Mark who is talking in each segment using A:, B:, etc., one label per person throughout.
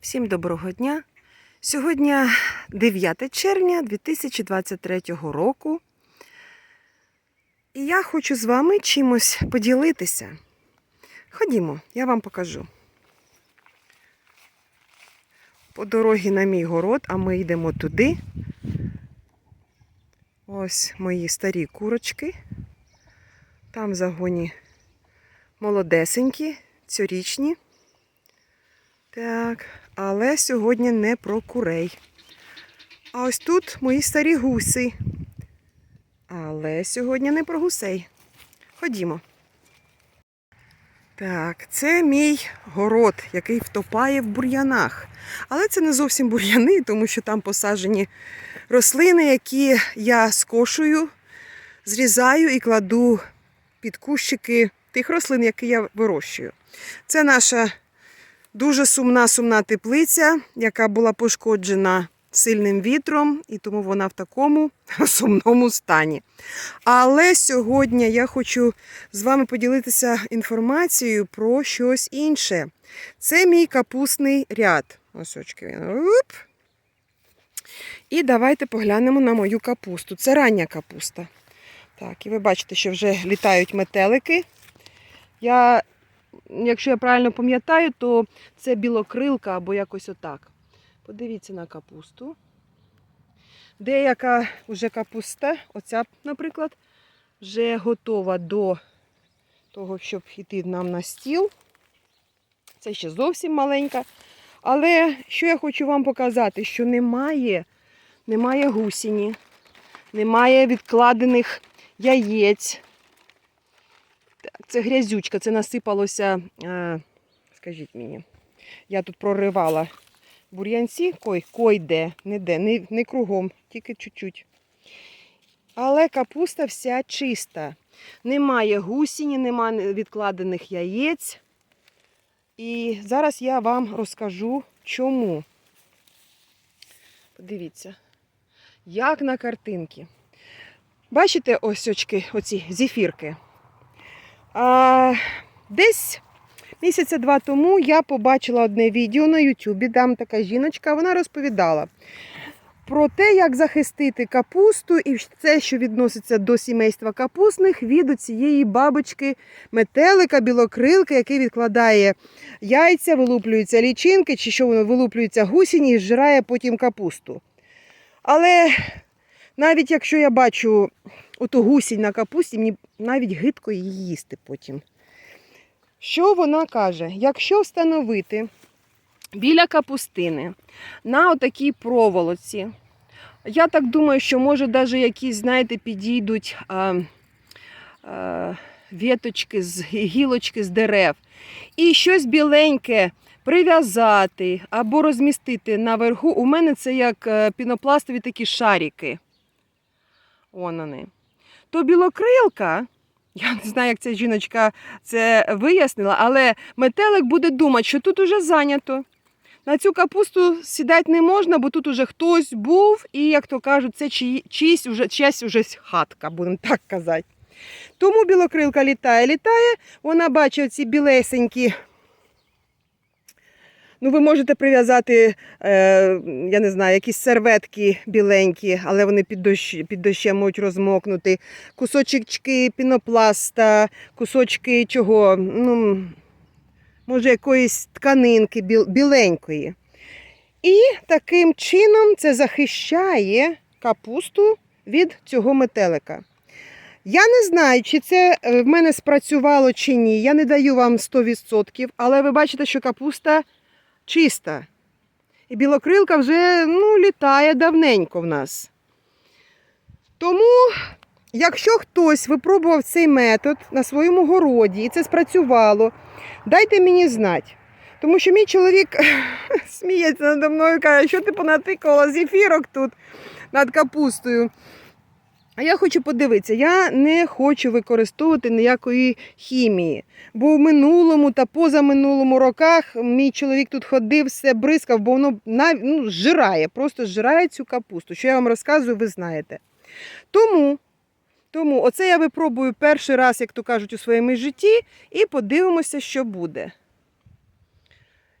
A: Всім доброго дня. Сьогодні 9 червня 2023 року. І я хочу з вами чимось поділитися. Ходімо, я вам покажу. По дорозі на мій город, а ми йдемо туди. Ось мої старі курочки. Там в загоні молодесенькі, цьогорічні. Так, але сьогодні не про курей. А ось тут мої старі гуси. Але сьогодні не про гусей. Ходімо. Так, це мій город, який втопає в бур'янах. Але це не зовсім бур'яни, тому що там посаджені рослини, які я скошую, зрізаю і кладу під кущики тих рослин, які я вирощую. Це наша Дуже сумна сумна теплиця, яка була пошкоджена сильним вітром, і тому вона в такому сумному стані. Але сьогодні я хочу з вами поділитися інформацією про щось інше. Це мій капустний ряд. Ось очки він. І давайте поглянемо на мою капусту. Це рання капуста. Так, і ви бачите, що вже літають метелики. Я якщо я правильно пам'ятаю, то це білокрилка або якось отак. Подивіться на капусту. Деяка вже капуста, оця, наприклад, вже готова до того, щоб йти нам на стіл. Це ще зовсім маленька. Але що я хочу вам показати, що немає, немає гусіні, немає відкладених яєць. Це грязючка, це насипалося, е, скажіть мені, я тут проривала бур'янці, кой, кой де, не де, не, не кругом, тільки чуть-чуть. Але капуста вся чиста. Немає гусіні, немає відкладених яєць. І зараз я вам розкажу, чому. Подивіться, як на картинці. Бачите ось очки, оці зефірки? А, Десь місяця два тому я побачила одне відео на Ютубі, там така жіночка, вона розповідала про те, як захистити капусту і все, що відноситься до сімейства капустних, від цієї бабочки метелика, білокрилка, який відкладає яйця, вилуплюються лічинки, чи що воно вилуплюється гусіні і зжирає потім капусту. Але навіть якщо я бачу оту гусінь на капусті, мені навіть гидко її їсти потім. Що вона каже? Якщо встановити біля капустини на отакій проволоці, я так думаю, що може навіть якісь, знаєте, підійдуть а, а, віточки, з гілочки з дерев, і щось біленьке прив'язати або розмістити наверху. У мене це як е, пінопластові такі шарики. Вон вони. То білокрилка, я не знаю, як ця жіночка це вияснила, але метелик буде думати, що тут уже зайнято. На цю капусту сідати не можна, бо тут уже хтось був, і, як то кажуть, це чиї- чийсь уже, чиясь уже хатка, будемо так казати. Тому білокрилка літає, літає, вона бачить ці білесенькі. Ну, ви можете прив'язати, е, я не знаю, якісь серветки біленькі, але вони під, дощ, під дощем можуть розмокнути. Кусочки пінопласта, кусочки чого, ну, може, якоїсь тканинки біленької. І таким чином це захищає капусту від цього метелика. Я не знаю, чи це е, в мене спрацювало чи ні. Я не даю вам 100%, але ви бачите, що капуста чиста. І білокрилка вже ну, літає давненько в нас. Тому, якщо хтось випробував цей метод на своєму городі і це спрацювало, дайте мені знати. Тому що мій чоловік сміється надо мною і каже, що ти понатикала зефірок тут над капустою. А я хочу подивитися, я не хочу використовувати ніякої хімії. Бо в минулому та позаминулому роках мій чоловік тут ходив, все бризкав, бо воно ну, зжирає, просто зжирає цю капусту. Що я вам розказую, ви знаєте. Тому, тому оце я випробую перший раз, як то кажуть, у своєму житті, і подивимося, що буде.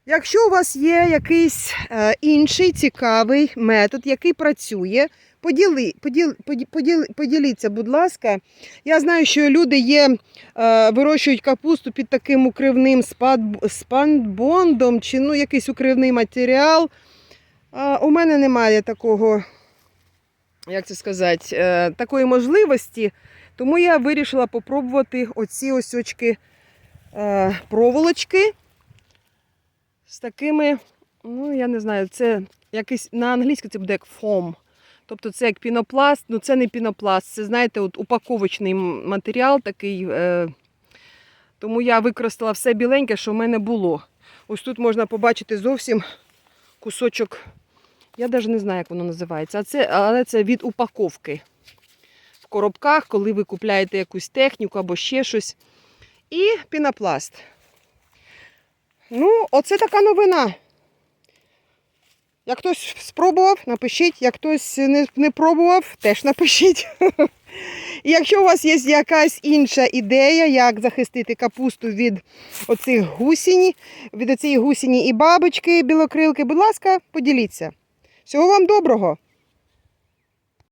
A: Якщо у вас є якийсь е, інший цікавий метод, який працює, поділи, поділ, поді- поділ, поділіться, будь ласка. Я знаю, що люди є, е, вирощують капусту під таким укривним спад, спанбондом чи ну, якийсь укривний матеріал. А, у мене немає такого, як це сказати, е, такої можливості, тому я вирішила попробувати оці ось очки е, проволочки з такими, ну я не знаю, це якийсь на англійську це буде як фом. Тобто це як пінопласт, ну це не пінопласт, це, знаєте, от упаковочний матеріал такий. Е, тому я використала все біленьке, що в мене було. Ось тут можна побачити зовсім кусочок. Я навіть не знаю, як воно називається, а це, але це від упаковки. В коробках, коли ви купляєте якусь техніку або ще щось. І пінопласт. Ну, оце така новина. Як хтось спробував, напишіть. Як хтось не, не пробував, теж напишіть. І якщо у вас є якась інша ідея, як захистити капусту від оцих гусінь, від оцієї гусіні і бабочки, білокрилки, будь ласка, поділіться. Всього вам доброго!